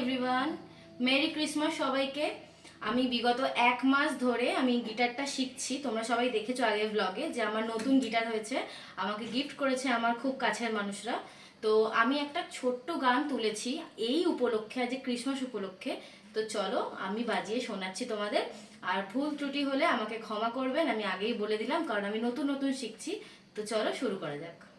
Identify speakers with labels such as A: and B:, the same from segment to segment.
A: Everyone merry Christmas সবাইকে। আমি বিগত এক মাস ধরে আমি গিটারটা শিখছি। তোমরা সবাই দেখেছ আগের ব্লগে যে আমার নতুন গিটার হয়েছে। আমাকে গিফট করেছে আমার খুব কাছের মানুষরা। তো আমি একটা ছোট্ট গান তুলেছি এই উপলক্ষে, আজ ক্রিসমাস উপলক্ষে। তো চলো, আমি বাজিয়ে শোনাচ্ছি তোমাদের। আর ভুল ত্রুটি হলে আমাকে ক্ষমা করবেন, আমি আগেই বলে দিলাম, কারণ আমি নতুন নতুন শিখছি। তো চলো শুরু করা যাক।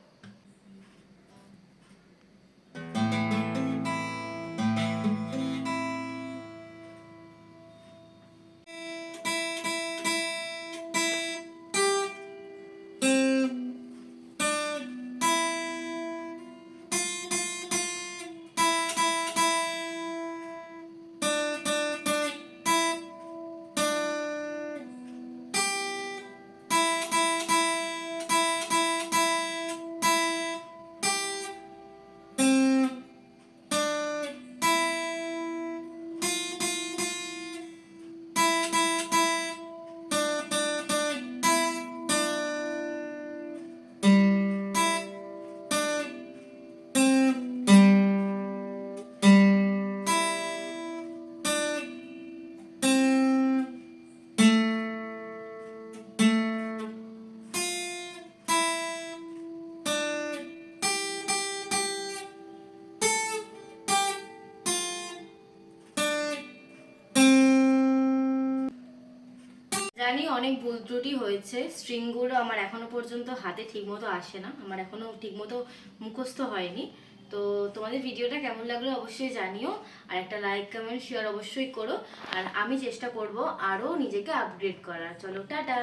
A: জানি অনেক ভুল ত্রুটি হয়েছে। স্ট্রিংগুলো আমার এখনও পর্যন্ত হাতে ঠিকমতো আসে না। আমার এখনও ঠিকমতো মুখস্থ হয়নি। তো তোমাদের ভিডিওটা কেমন লাগল অবশ্যই জানিও। আর একটা লাইক কমেন্ট শেয়ার অবশ্যই করো। আর আমি চেষ্টা করব আরও নিজেকে আপগ্রেড করার। চলো, টাটা!